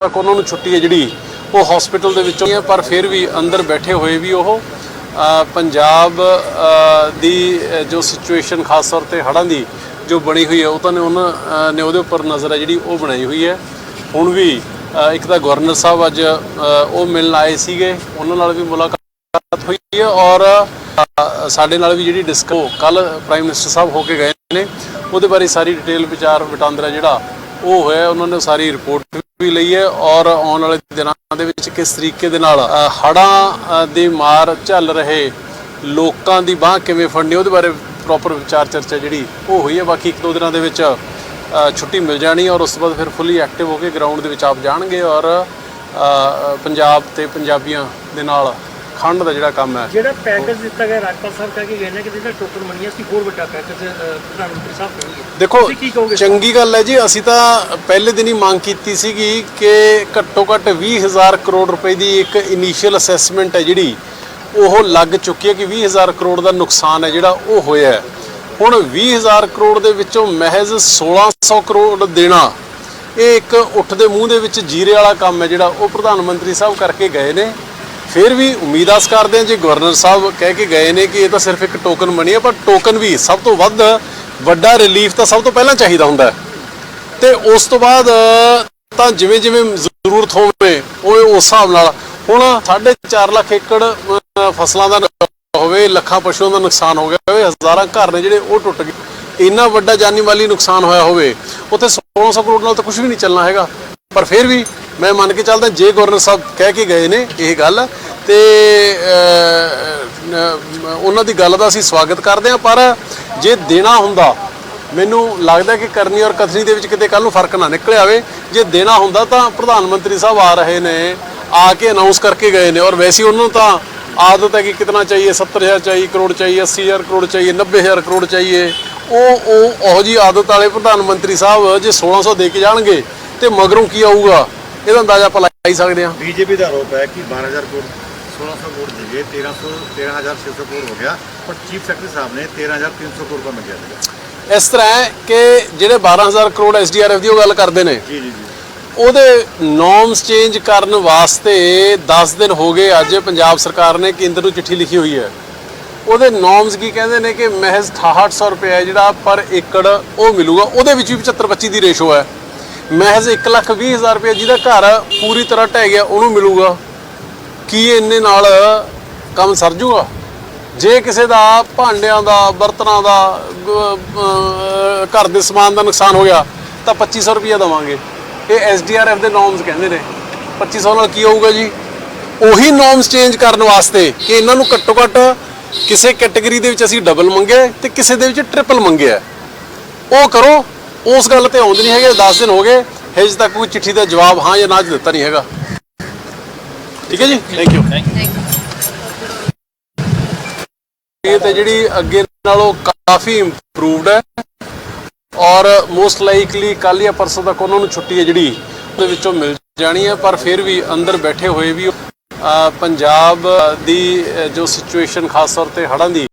ਤੱਕ ਉਹਨਾਂ ਨੂੰ ਛੁੱਟੀ ਹੈ ਜਿਹੜੀ ਉਹ ਹਸਪੀਟਲ ਦੇ ਵਿੱਚੋਂ ਹੈ ਪਰ ਫਿਰ ਵੀ ਅੰਦਰ ਬੈਠੇ ਹੋਏ ਵੀ ਉਹ ਪੰਜਾਬ ਦੀ ਜੋ ਸਿਚੁਏਸ਼ਨ ਖਾਸ ਤੌਰ ਤੇ ਹੜ੍ਹਾਂ ਦੀ ਜੋ ਬਣੀ ਹੋਈ ਹੈ, ਉਹ ਤਾਂ ਨੇ ਉਹਨਾਂ ਨੇ ਉਹਦੇ ਉੱਪਰ ਨਜ਼ਰ ਹੈ ਜਿਹੜੀ ਉਹ ਬਣਾਈ ਹੋਈ ਹੈ। ਹੁਣ ਵੀ ਇੱਕ ਤਾਂ ਗਵਰਨਰ ਸਾਹਿਬ ਅੱਜ ਉਹ ਮਿਲਣ ਆਏ ਸੀਗੇ, ਉਹਨਾਂ ਨਾਲ ਵੀ ਮੁਲਾਕਾਤ ਹੋਈ ਹੈ ਔਰ ਸਾਡੇ ਨਾਲ ਵੀ ਜਿਹੜੀ ਡਿਸਕੋ ਕੱਲ ਪ੍ਰਾਈਮ ਮਿਨਿਸਟਰ ਸਾਹਿਬ ਹੋ ਕੇ ਗਏ ਨੇ, ਉਹਦੇ ਬਾਰੇ ਸਾਰੀ ਡਿਟੇਲ ਵਿਚਾਰ ਵਟਾਂਦਰਾ ਜਿਹੜਾ ਉਹ ਹੋਇਆ, ਉਹਨਾਂ ਨੇ ਸਾਰੀ ਰਿਪੋਰਟ ਵੀ ਲਈ ਹੈ ਔਰ ਆਉਣ ਵਾਲੇ ਦਿਨਾਂ ਦੇ ਵਿੱਚ ਕਿਸ ਤਰੀਕੇ ਦੇ ਨਾਲ ਅ, ਹੜ੍ਹਾਂ ਦੀ ਮਾਰ ਝੱਲ ਰਹੇ ਲੋਕਾਂ ਦੀ ਬਾਹ ਕਿਵੇਂ ਫੜਨੀ ਉਹਦੇ ਬਾਰੇ ਪ੍ਰੋਪਰ ਵਿਚਾਰ ਚਰਚਾ ਜਿਹੜੀ ਉਹ ਹੋਈ ਹੈ। ਬਾਕੀ ਇੱਕ ਦੋ ਦਿਨਾਂ ਦੇ ਵਿੱਚ ਛੁੱਟੀ ਮਿਲ ਜਾਣੀ ਔਰ ਉਸ ਤੋਂ ਬਾਅਦ ਫਿਰ ਫੁੱਲੀ ਐਕਟਿਵ ਹੋ ਕੇ ਗਰਾਊਂਡ ਦੇ ਵਿੱਚ ਆਪ ਜਾਣਗੇ ਔਰ ਪੰਜਾਬ ਤੇ ਪੰਜਾਬੀਆਂ ਦੇ ਨਾਲ ਖੰਡ ਦਾ ਜਿਹੜਾ ਕੰਮ ਹੈ। ਜਿਹੜਾ ਪੈਕੇਜ ਦਿੱਤਾ ਗਿਆ ਰਾਜਪਾਲ ਸਾਹਿਬ ਕਹਿ ਕੇ ਗਏ ਨੇ ਕਿ ਜਿਹਦਾ ਟੋਕਨ ਬਣੀਆਂ ਸੀ ਹੋਰ ਵੱਡਾ ਪੈਕੇਜ ਪ੍ਰਧਾਨ ਮੰਤਰੀ ਸਾਹਿਬ ਕਰਨਗੇ ਦੇਖੋ ਕਹੋਗੇ? ਚੰਗੀ ਗੱਲ ਹੈ ਜੀ ਅਸੀਂ ਤਾਂ ਪਹਿਲੇ ਦਿਨ ਹੀ ਮੰਗ ਕੀਤੀ ਸੀਗੀ ਕਿ ਘੱਟੋ ਘੱਟ 20000 ਕਰੋੜ ਰੁਪਏ ਦੀ ਇੱਕ ਇਨੀਸ਼ੀਅਲ ਅਸੈਸਮੈਂਟ ਹੈ ਜਿਹੜੀ ਉਹ ਲੱਗ ਚੁੱਕੀ ਹੈ ਕਿ 20000 ਕਰੋੜ ਦਾ ਨੁਕਸਾਨ ਹੈ ਜਿਹੜਾ ਉਹ ਹੋਇਆ ਹੈ। ਹੁਣ 20000 ਕਰੋੜ ਦੇ ਵਿੱਚੋਂ ਮਹਿਜ਼ 1600 ਕਰੋੜ ਦੇਣਾ ਇਹ ਇੱਕ ਉੱਠ ਦੇ ਮੂੰਹ ਦੇ ਵਿੱਚ ਜੀਰੇ ਵਾਲਾ ਕੰਮ ਹੈ ਜਿਹੜਾ ਉਹ ਪ੍ਰਧਾਨ ਮੰਤਰੀ ਸਾਹਿਬ ਕਰਕੇ ਗਏ ਨੇ। ਫਿਰ ਵੀ ਉਮੀਦ ਆਸ ਕਰਦੇ ਹਾਂ ਜੇ ਗਵਰਨਰ ਸਾਹਿਬ ਕਹਿ ਕੇ ਗਏ ਨੇ ਕਿ ਇਹ ਤਾਂ ਸਿਰਫ ਇੱਕ ਟੋਕਨ ਬਣੀ ਹੈ, ਪਰ ਟੋਕਨ ਵੀ ਸਭ ਤੋਂ ਵੱਧ ਵੱਡਾ ਰਿਲੀਫ ਤਾਂ ਸਭ ਤੋਂ ਪਹਿਲਾਂ ਚਾਹੀਦਾ ਹੁੰਦਾ ਹੈ। ਤੇ ਉਸ ਤੋਂ ਬਾਅਦ ਤਾਂ ਜਿਵੇਂ ਜਿਵੇਂ ਜ਼ਰੂਰਤ ਹੋਵੇ, ਉਹ ਉਸ ਹਿਸਾਬ ਨਾਲ। ਹੁਣ 4.5 ਲੱਖ ਏਕੜ ਫਸਲਾਂ ਦਾ ਹੋਵੇ, ਲੱਖਾਂ ਪਸ਼ੂਆਂ ਦਾ ਨੁਕਸਾਨ ਹੋ ਗਿਆ ਹੋਵੇ, ਹਜ਼ਾਰਾਂ ਘਰ ਨੇ ਜਿਹੜੇ ਉਹ ਟੁੱਟ ਗਏ। ਇੰਨਾ ਵੱਡਾ ਜਾਨੀ ਮਾਲੀ ਨੁਕਸਾਨ ਹੋਇਆ ਹੋਵੇ, ਉੱਥੇ 1600 ਕਰੋੜ ਨਾਲ ਤਾਂ ਕੁਝ ਵੀ ਨਹੀਂ ਚੱਲਣਾ ਹੈਗਾ। ਪਰ ਫਿਰ ਵੀ ਮੈਂ ਮੰਨ ਕੇ ਚੱਲਦਾ ਜੇ ਗਵਰਨਰ ਸਾਹਿਬ ਕਹਿ ਕੇ ਗਏ ਨੇ ਇਹ ਗੱਲ, ਤੇ ਉਹਨਾਂ ਦੀ ਗੱਲ ਦਾ ਅਸੀਂ ਸਵਾਗਤ ਕਰਦੇ ਹਾਂ, ਪਰ ਜੇ ਦੇਣਾ ਹੁੰਦਾ, ਮੈਨੂੰ ਲੱਗਦਾ ਕਿ ਕਰਨੀ ਔਰ ਕਥਨੀ ਦੇ ਵਿੱਚ ਕਿਤੇ ਕੱਲ ਨੂੰ ਫ਼ਰਕ ਨਾ ਨਿਕਲ ਆਵੇ। ਜੇ ਦੇਣਾ ਹੁੰਦਾ ਤਾਂ ਪ੍ਰਧਾਨ ਮੰਤਰੀ ਸਾਹਿਬ ਆ ਰਹੇ ਨੇ, ਆ ਕੇ ਅਨਾਉਂਸ ਕਰਕੇ ਗਏ ਨੇ, ਔਰ ਵੈਸੇ ਹੀ ਉਹਨਾਂ ਨੂੰ ਤਾਂ ਆਦਤ ਹੈ ਕਿ ਕਿਤਨਾ ਚਾਹੀਏ 70000 ਚਾਹੀਏ, ਕਰੋੜ ਚਾਹੀਏ 80000 ਕਰੋੜ ਚਾਹੀਏ 90000 ਕਰੋੜ ਚਾਹੀਏ। ਉਹ ਉਹ, ਉਹੋ ਜੀ ਆਦਤ ਵਾਲੇ ਪ੍ਰਧਾਨ ਮੰਤਰੀ ਸਾਹਿਬ ਜੇ 1600 ਦੇ ਕੇ ਜਾਣਗੇ, ਤੇ ਮਗਰੋਂ ਕੀ ਆਊਗਾ? ਇਹਦਾ ਅੰਦਾਜ਼ਾ ਆਪਾਂ ਲਾਈ ਸਕਦੇ ਹਾਂ। ਬੀਜੇਪੀ ਦਾ ਆਰੋਪ ਹੈ ਕਿ 12000 ਕਰੋੜ 1600 ਕਰੋੜ ਦਿਏ 1300 13600 ਕਰੋੜ ਹੋ ਗਿਆ ਪਰ ਚੀਫ ਸੈਕਟਰੀ ਸਾਹਿਬ ਨੇ 13300 ਕਰੋੜ ਦਾ ਮੰਗਿਆ ਸੀਗਾ। ਇਸ ਤਰ੍ਹਾਂ ਹੈ ਕਿ ਜਿਹੜੇ 12000 ਕਰੋੜ ਐਸਡੀਆਰਐਫ ਦੀ ਉਹ ਗੱਲ ਕਰਦੇ ਨੇ। ਜੀ ਜੀ ਉਹਦੇ ਨੋਰਮਸ ਚੇਂਜ ਕਰਨ ਵਾਸਤੇ 10 ਦਿਨ ਹੋ ਗਏ ਅੱਜ ਪੰਜਾਬ ਸਰਕਾਰ ਨੇ ਕੇਂਦਰ ਨੂੰ ਚਿੱਠੀ ਲਿਖੀ ਹੋਈ ਹੈ। ਉਹਦੇ ਨੋਰਮਸ ਕੀ ਕਹਿੰਦੇ ਨੇ ਕਿ ਮਹਿਜ਼ 6800 ਰੁਪਏ ਜਿਹੜਾ ਪਰ ਏਕੜ ਉਹ ਮਿਲੂਗਾ। ਉਹਦੇ ਵਿੱਚ ਵੀ 75 25 ਦੀ ਰੇਸ਼ੋ ਹੈ। ਮਹਿਜ਼ 120000 ਰੁਪਏ ਜਿਹਦਾ ਘਰ ਪੂਰੀ ਤਰ੍ਹਾਂ ਢਹਿ ਗਿਆ, ਉਹਨੂੰ ਮਿਲੂਗਾ। ਕੀ ਇੰਨੇ ਨਾਲ ਕੰਮ ਸਰ ਜੂਗਾ? ਜੇ ਕਿਸੇ ਦਾ ਭਾਂਡਿਆਂ ਦਾ, ਬਰਤਨਾਂ ਦਾ ਘਰ ਦੇ ਸਮਾਨ ਦਾ ਨੁਕਸਾਨ ਹੋ ਗਿਆ, ਤਾਂ 2500 ਰੁਪਏ ਦਵਾਂਗੇ। ਇਹ ਐਸਡੀਆਰਐਫ ਦੇ ਨੋਰਮਸ ਕਹਿੰਦੇ ਨੇ। 2500 ਨਾਲ ਕੀ ਹੋਊਗਾ ਜੀ? ਉਹੀ ਨੋਰਮਸ ਚੇਂਜ ਕਰਨ ਵਾਸਤੇ ਕਿ ਇਹਨਾਂ ਨੂੰ ਘੱਟੋ ਘੱਟ ਕਿਸੇ ਕੈਟਾਗਰੀ ਦੇ ਵਿੱਚ ਅਸੀਂ ਡਬਲ ਮੰਗਿਆ ਤੇ ਕਿਸੇ ਦੇ ਵਿੱਚ ਟ੍ਰਿਪਲ ਮੰਗਿਆ ਉਹ ਕਰੋ ਉਸ ਗੱਲ ਤੇ ਆਉਂਦੇ ਨਹੀਂ ਹੈਗੇ 10 ਦਿਨ ਹੋ ਗਏ ਹਜੇ ਤੱਕ ਕੋਈ ਚਿੱਠੀ ਦਾ ਜਵਾਬ ਹਾਂ ਜਾਂ ਨਾ ਦਿੱਤਾ ਨਹੀਂ ਹੈਗਾ। ਠੀਕ ਹੈ ਜੀ? ਥੈਂਕ ਯੂ ਇਹ ਤੇ ਜਿਹੜੀ ਅੱਗੇ ਨਾਲੋਂ ਕਾਫੀ ਇੰਪਰੂਵਡ ਹੈ ਔਰ ਮੋਸਟ ਲਾਈਕਲੀ ਕੱਲ ਜਾਂ ਪਰਸੋਂ ਤੱਕ ਉਹਨਾਂ ਨੂੰ ਛੁੱਟੀ ਹੈ ਜਿਹੜੀ ਉਹਦੇ ਵਿੱਚੋਂ ਮਿਲ ਜਾਣੀ ਹੈ ਪਰ ਫਿਰ ਵੀ ਅੰਦਰ ਬੈਠੇ ਹੋਏ ਵੀ ਪੰਜਾਬ ਦੀ ਜੋ ਸਿਚੁਏਸ਼ਨ ਖਾਸ ਤੌਰ ਤੇ ਹੜ੍ਹਾਂ ਦੀ